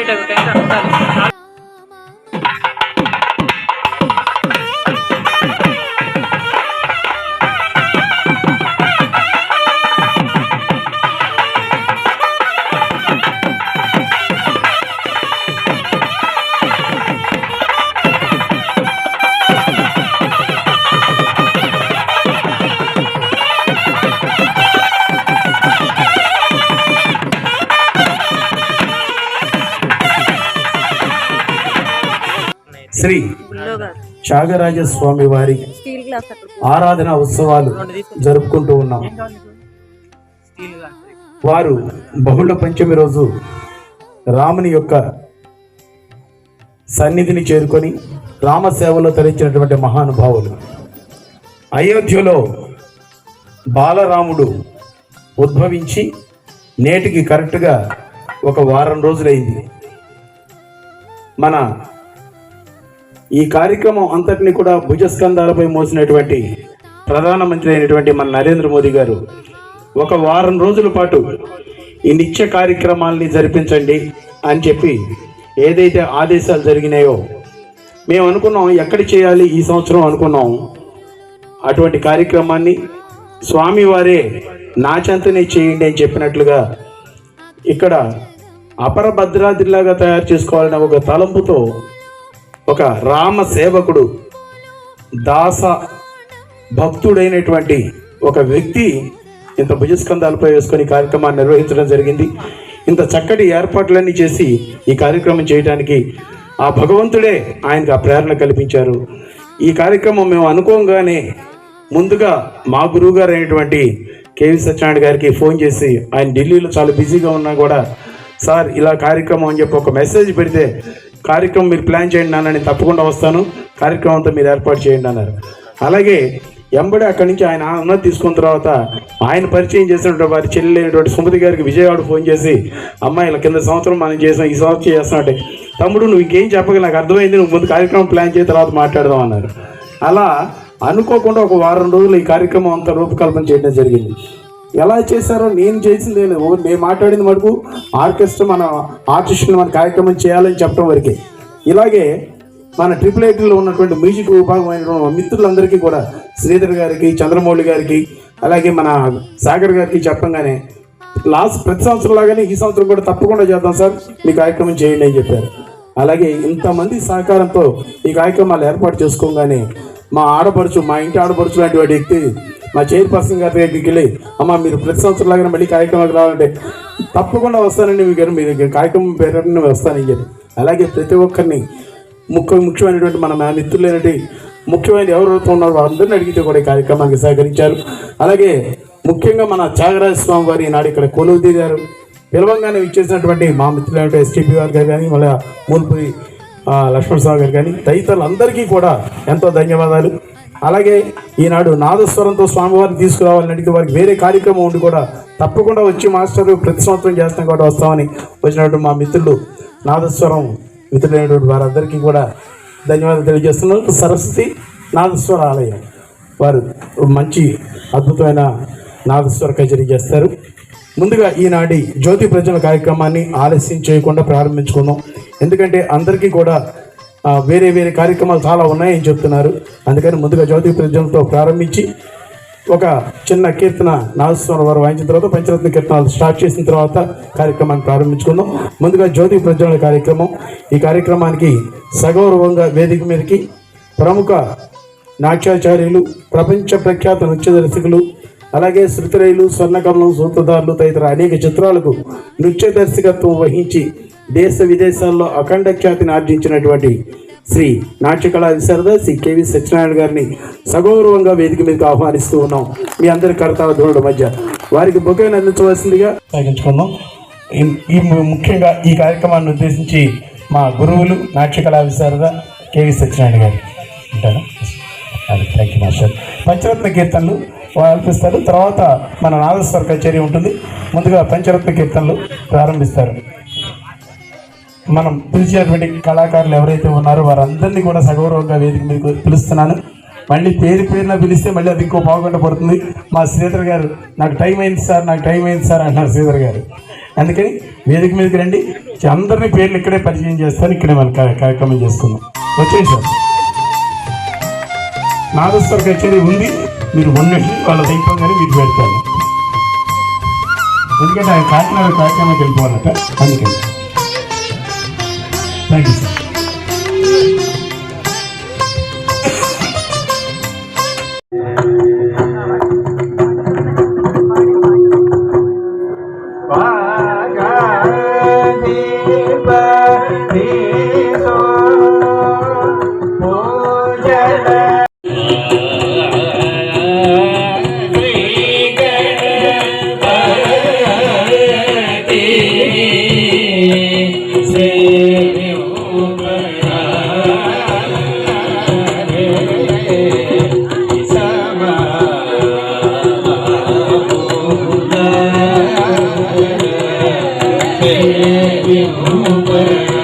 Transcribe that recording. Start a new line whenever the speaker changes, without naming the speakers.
এটা গোটে శ్రీ త్యాగరాజ స్వామి వారి ఆరాధన ఉత్సవాలు జరుపుకుంటూ ఉన్నాం. వారు బహుళ పంచమి రోజు రాముని యొక్క సన్నిధిని చేరుకొని రామ సేవలో తరించినటువంటి మహానుభావులు. అయోధ్యలో బాలరాముడు ఉద్భవించి నేటికి కరెక్ట్గా ఒక వారం రోజులైంది. మన ఈ కార్యక్రమం అంతటిని కూడా భుజస్కంధాలపై మోసినటువంటి ప్రధానమంత్రి అయినటువంటి మన నరేంద్ర మోదీ గారు. ఒక వారం రోజుల పాటు ఈ నిత్య కార్యక్రమాల్ని జరిపించండి అని చెప్పి ఏదైతే ఆదేశాలు జరిగినాయో మేము అనుకున్నాం ఎక్కడ చేయాలి ఈ సంవత్సరం అనుకున్నాం. అటువంటి కార్యక్రమాన్ని స్వామివారే నా చెంతనే చేయండి అని చెప్పినట్లుగా ఇక్కడ అపర భద్రాద్రిలాగా తయారు చేసుకోవాలనే ఒక తలంపుతో ఒక రామ సేవకుడు దాస భక్తుడైనటువంటి ఒక వ్యక్తి ఇంత భుజస్కంధాలపై వేసుకొని కార్యక్రమాన్ని నిర్వహించడం జరిగింది. ఇంత చక్కటి ఏర్పాట్లన్నీ చేసి ఈ కార్యక్రమం చేయడానికి ఆ భగవంతుడే ఆయనకు ఆ ప్రేరణ కల్పించారు. ఈ కార్యక్రమం మేము అనుకోగానే ముందుగా మా గురువు గారు అయినటువంటి కేవి సత్యనారాయణ గారికి ఫోన్ చేసి ఆయన ఢిల్లీలో చాలా బిజీగా ఉన్నా కూడా సార్ ఇలా కార్యక్రమం అని చెప్పి ఒక మెసేజ్ పెడితే కార్యక్రమం మీరు ప్లాన్ చేయండి నాన్న నేను తప్పకుండా వస్తాను. కార్యక్రమం అంతా మీరు ఏర్పాటు చేయండి అన్నారు. అలాగే ఎంబడి అక్కడి నుంచి ఆయన అనుమతి తీసుకున్న తర్వాత ఆయన పరిచయం చేసినటువంటి వారి చెల్లెలు అయినటువంటి సుమతి గారికి విజయవాడ ఫోన్ చేసి అమ్మాయి ఇలా కింద సంవత్సరం మనం చేసాం ఈ సంవత్సరం చేస్తున్నట్టే. తమ్ముడు నువ్వు ఇంకేం చెప్పగల నాకు అర్థమైంది నువ్వు ముందు కార్యక్రమం ప్లాన్ చేసిన తర్వాత మాట్లాడదాం అన్నారు. అలా అనుకోకుండా ఒక వారం రోజులు ఈ కార్యక్రమం అంతా రూపకల్పన చేయడం జరిగింది. ఎలా చేశారో నేను చేసింది నేను. లేదు. నేను మాట్లాడింది మటుకు ఆర్కెస్ట్రా మన ఆర్టిస్టులు మన కార్యక్రమం చేయాలని చెప్పడం వరకే. ఇలాగే మన ట్రిపుల్ ఐటీలో ఉన్నటువంటి మ్యూజిక్ విభాగం మిత్రులందరికీ కూడా శ్రీధర్ గారికి చంద్రమౌళి గారికి అలాగే మన సాగర్ గారికి చెప్పంగానే లాస్ట్ ప్రతి సంవత్సరం లాగానే ఈ సంవత్సరం కూడా తప్పకుండా చేద్దాం సార్. మీ కార్యక్రమం చేయండి అని చెప్పారు. అలాగే ఇంతమంది సహకారంతో ఈ కార్యక్రమాలు ఏర్పాటు చేసుకోగానే మా ఆడపడుచు మా ఇంటి ఆడపడుచు లాంటి వాడి వ్యక్తి మా చైర్పర్సన్ గారి దగ్గరికి వెళ్ళి అమ్మ మీరు ప్రతి సంవత్సరం లాగానే మళ్ళీ కార్యక్రమానికి రావాలంటే తప్పకుండా వస్తానండి మీకు దగ్గర కార్యక్రమం పేరు వస్తానని చెప్పి. అలాగే ప్రతి ఒక్కరిని ముఖ్య ముఖ్యమైనటువంటి మన మా మిత్రులైనటువంటి ముఖ్యమైన ఎవరెవరితో ఉన్నారో వారందరిని అడిగితే కూడా ఈ కార్యక్రమానికి సహకరించారు. అలాగే ముఖ్యంగా మన త్యాగరాజ స్వామి వారి నాడు ఇక్కడ కొలువు తీరారు పిలవంగానే ఇచ్చేసినటువంటి మా మిత్రులైన ఎస్టీపీ గారు గారు కానీ మళ్ళీ మూల్పురి లక్ష్మణరావు గారు కానీ తదితరులందరికీ కూడా ఎంతో ధన్యవాదాలు. అలాగే ఈనాడు నాదస్వరంతో స్వామివారిని తీసుకురావాలని అడిగితే వారికి వేరే కార్యక్రమం ఉండి కూడా తప్పకుండా వచ్చి మాస్టర్ ప్రతి సంవత్సరం చేస్తాం కూడా వస్తామని వచ్చినటువంటి మా మిత్రులు నాదస్వరం మిత్రులైనటువంటి వారందరికీ కూడా ధన్యవాదాలు తెలియజేస్తున్నాను. సరస్వతి నాదస్వర ఆలయం వారు మంచి అద్భుతమైన నాదస్వర కచేరీ చేస్తారు. ముందుగా ఈనాటి జ్యోతి ప్రజల కార్యక్రమాన్ని ఆలస్యం చేయకుండా ప్రారంభించుకుందాం. ఎందుకంటే అందరికీ కూడా వేరే వేరే కార్యక్రమాలు చాలా ఉన్నాయని చెప్తున్నారు. అందుకని ముందుగా జ్యోతి ప్రజలతో ప్రారంభించి ఒక చిన్న కీర్తన నాగేశ్వర వారు వాయించిన తర్వాత పంచరత్న కీర్తనాలు స్టార్ట్ చేసిన తర్వాత కార్యక్రమాన్ని ప్రారంభించుకుందాం. ముందుగా జ్యోతి ప్రజ్వలన కార్యక్రమం. ఈ కార్యక్రమానికి సగౌరవంగా వేదిక మీదకి ప్రముఖ నాట్యాచార్యులు ప్రపంచ ప్రఖ్యాత నృత్య దర్శకులు అలాగే శృతిరైలు స్వర్ణకమలం సూత్రధారులు తదితర అనేక చిత్రాలకు నృత్య దర్శకత్వం వహించి దేశ విదేశాల్లో అఖండ ఖ్యాతిని ఆర్జించినటువంటి శ్రీ నాట్యకళా విశారద శ్రీ కేవి సత్యనారాయణ గారిని సగౌరవంగా వేదిక మీదకి ఆహ్వానిస్తూ ఉన్నాం. మీ అందరి కర్తల ధోరణి మధ్య వారికి బొకేను అందించవలసిందిగా సాగించుకుందాం ఈ- ముఖ్యంగా ఈ కార్యక్రమాన్ని ఉద్దేశించి మా గురువులు నాట్యకళా విశారద కేవి సత్యనారాయణ గారు ఉంటాను థ్యాంక్ యూ మాస్టర్ పంచరత్న కీర్తనలు అల్పిస్తారు తర్వాత మన నాదస్వర కచేరీ ఉంటుంది. ముందుగా పంచరత్న కీర్తనలు ప్రారంభిస్తారు. మనం పిలిచినటువంటి కళాకారులు ఎవరైతే ఉన్నారో వారందరినీ కూడా సగౌరవంగా వేదిక మీకు పిలుస్తున్నాను. మళ్ళీ పేరు పేరున పిలిస్తే మళ్ళీ అది ఇంకో బాగుండా పడుతుంది. మా శ్రీధర్ గారు నాకు టైం అయింది సార్ నాకు టైం అయింది సార్ అంటున్నారు శ్రీధర్ గారు. అందుకని వేదిక మీదకి రండి. అందరినీ పేర్లు ఇక్కడే పరిచయం చేస్తాను. ఇక్కడే మన కార్యక్రమం చేసుకుందాం వచ్చేయండి సార్. నాదస్వర కచేరీ ఉంది. మీరు ఉండండి వాళ్ళ అయిపోగానే మీరు పెడతాను. ఎందుకంటే ఆయన కాకినాడ కార్యక్రమానికి వెళ్ళిపోవాలట. అందుకని. Thank you sir Yeah. away.